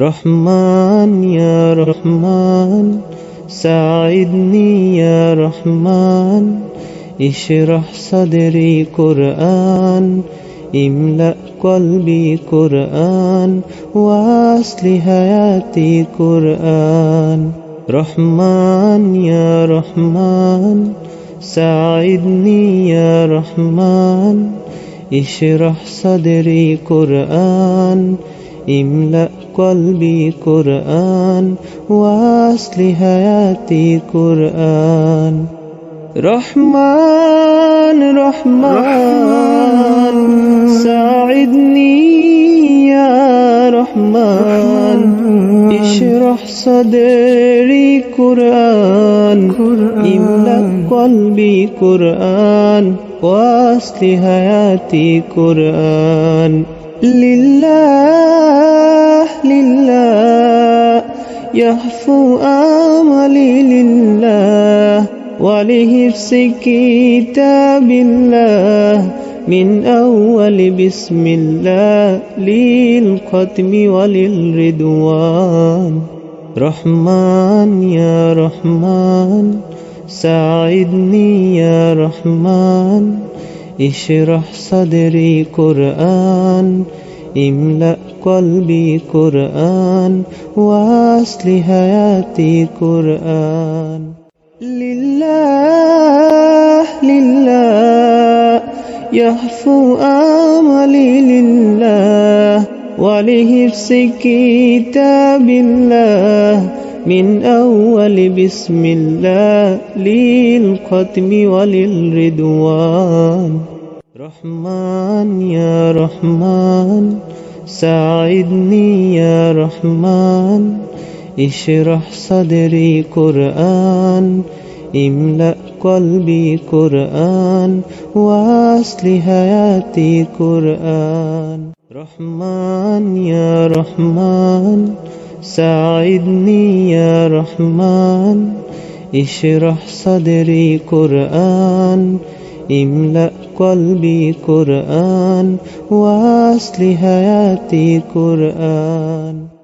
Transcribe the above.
رحمن يا رحمن ساعدني يا رحمن اشرح صدري قرآن املأ قلبي قرآن واصل حياتي قرآن. رحمن يا رحمن ساعدني يا رحمن اشرح صدري قرآن إملأ قلبي قرآن واصل حياتي قرآن رحمن رحمن ساعدني يا رحمن. اشرح صدري قرآن إملأ قلبي قرآن واصل حياتي قرآن لله لله يهفو آملي لله ولحفظ كتاب الله من أول بسم الله للختم وللرضوان رحمن يا رحمن ساعدني يا رحمن اشرح صدري قرآن املأ قلبي قرآن واصل حياتي قرآن. لله لله يهفو آملي لله ولحفظ كتاب الله من أول بسم الله للختم وللرضوان رحمن يا رحمن ساعدني يا رحمن اشرح صدري قرآن املأ قلبي قرآن واصل حياتي قرآن. رحمن يا رحمن ساعدني يا رحمن اشرح صدري قرآن املأ قلبي قرآن واصل حياتي قرآن.